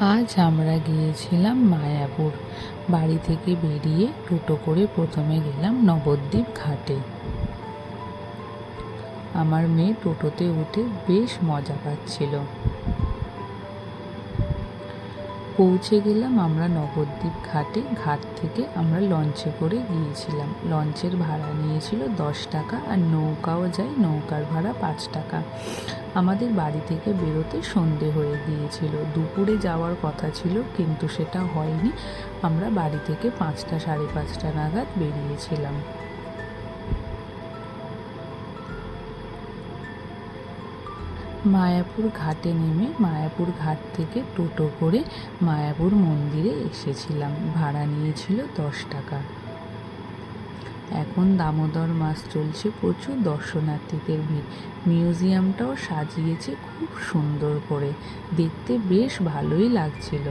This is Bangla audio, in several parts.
আজ আমরা গিয়েছিলাম মায়াপুর। বাড়ি থেকে বেরিয়ে টোটো করে প্রথমে গেলাম নবদ্বীপ ঘাটে। আমার মেয়ে টোটোতে উঠে বেশ মজা পাচ্ছিল। পৌঁছে গেলাম আমরা নবদ্বীপ ঘাটে। ঘাট থেকে আমরা লঞ্চে করে গিয়েছিলাম। লঞ্চের ভাড়া নিয়েছিল দশ টাকা আর নৌকাও যায়, নৌকার ভাড়া পাঁচ টাকা। আমাদের বাড়ি থেকে বেরোতে সন্ধে হয়ে গিয়েছিল। দুপুরে যাওয়ার কথা ছিল কিন্তু সেটা হয়নি। আমরা বাড়ি থেকে পাঁচটা সাড়ে পাঁচটা নাগাদ বেরিয়েছিলাম। মায়াপুর ঘাটে নেমে মায়াপুর ঘাট থেকে টোটো করে মায়াপুর মন্দিরে এসেছিলাম। ভাড়া নিয়েছিল দশ টাকা। এখন দামোদর মাস চলছে প্রচুর দর্শনার্থীদের ভিড়। মিউজিয়ামটাও সাজিয়েছে খুব সুন্দর করে। দেখতে বেশ ভালোই লাগছিল।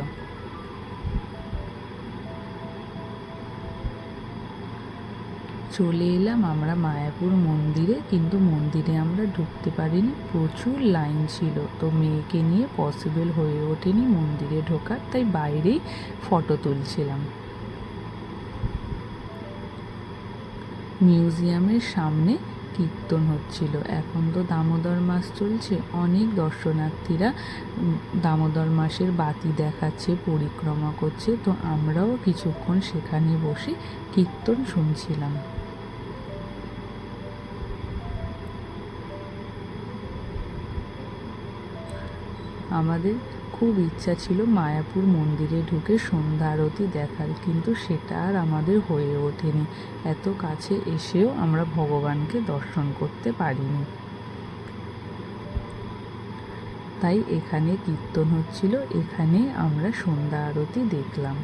চলে এলাম আমরা মায়াপুর মন্দিরে, কিন্তু মন্দিরে আমরা ঢুকতে পারিনি। প্রচুর লাইন ছিল, তো মেয়েকে নিয়ে পসিবল হয়ে ওঠেনি মন্দিরে ঢোকার, তাই বাইরেই ফটো তুলছিলাম। মিউজিয়ামের সামনে কীর্তন হচ্ছিল। এখন তো দামোদর মাস চলছে, অনেক দর্শনার্থীরা দামোদর মাসের বাতি দেখাচ্ছে, পরিক্রমা করছে, তো আমরাও কিছুক্ষণ সেখানে বসে কীর্তন শুনছিলাম। আমাদের খুব ইচ্ছা ছিল মায়াপুর মন্দিরে ঢুকে সন্ধ্যা আরতি দেখার, কিন্তু সেটা আর আমাদের হয়ে ওঠেনি। এত কাছে এসেও আমরা ভগবানকে দর্শন করতে পারিনি। তাই এখানে কীর্তন হচ্ছিল, এখানে আমরা সন্ধ্যা আরতি দেখলাম।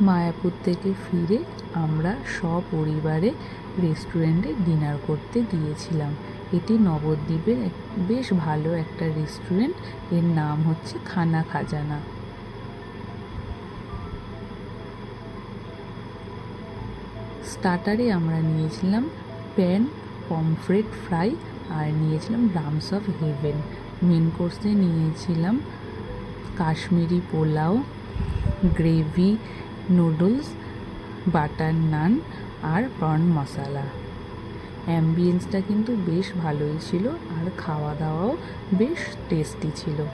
মায়াপুর থেকে ফিরে আমরা সপরিবারে রেস্টুরেন্টে ডিনার করতে গিয়েছিলাম। এটি নবদ্বীপের বেশ ভালো একটা রেস্টুরেন্ট। এর নাম হচ্ছে খানা খাজানা। স্টার্টারে আমরা নিয়েছিলাম প্যান, পমফ্রেট ফ্রাই আর নিয়েছিলাম ড্রামস অফ হেভেন। মেন কোর্সে নিয়েছিলাম Kashmiri pulao, gravy noodles, butter naan আর প্রন মশালা। অ্যাম্বিয়েন্সটা কিন্তু বেশ ভালোই ছিল আর খাওয়া দাওয়াও বেশ টেস্টি ছিল।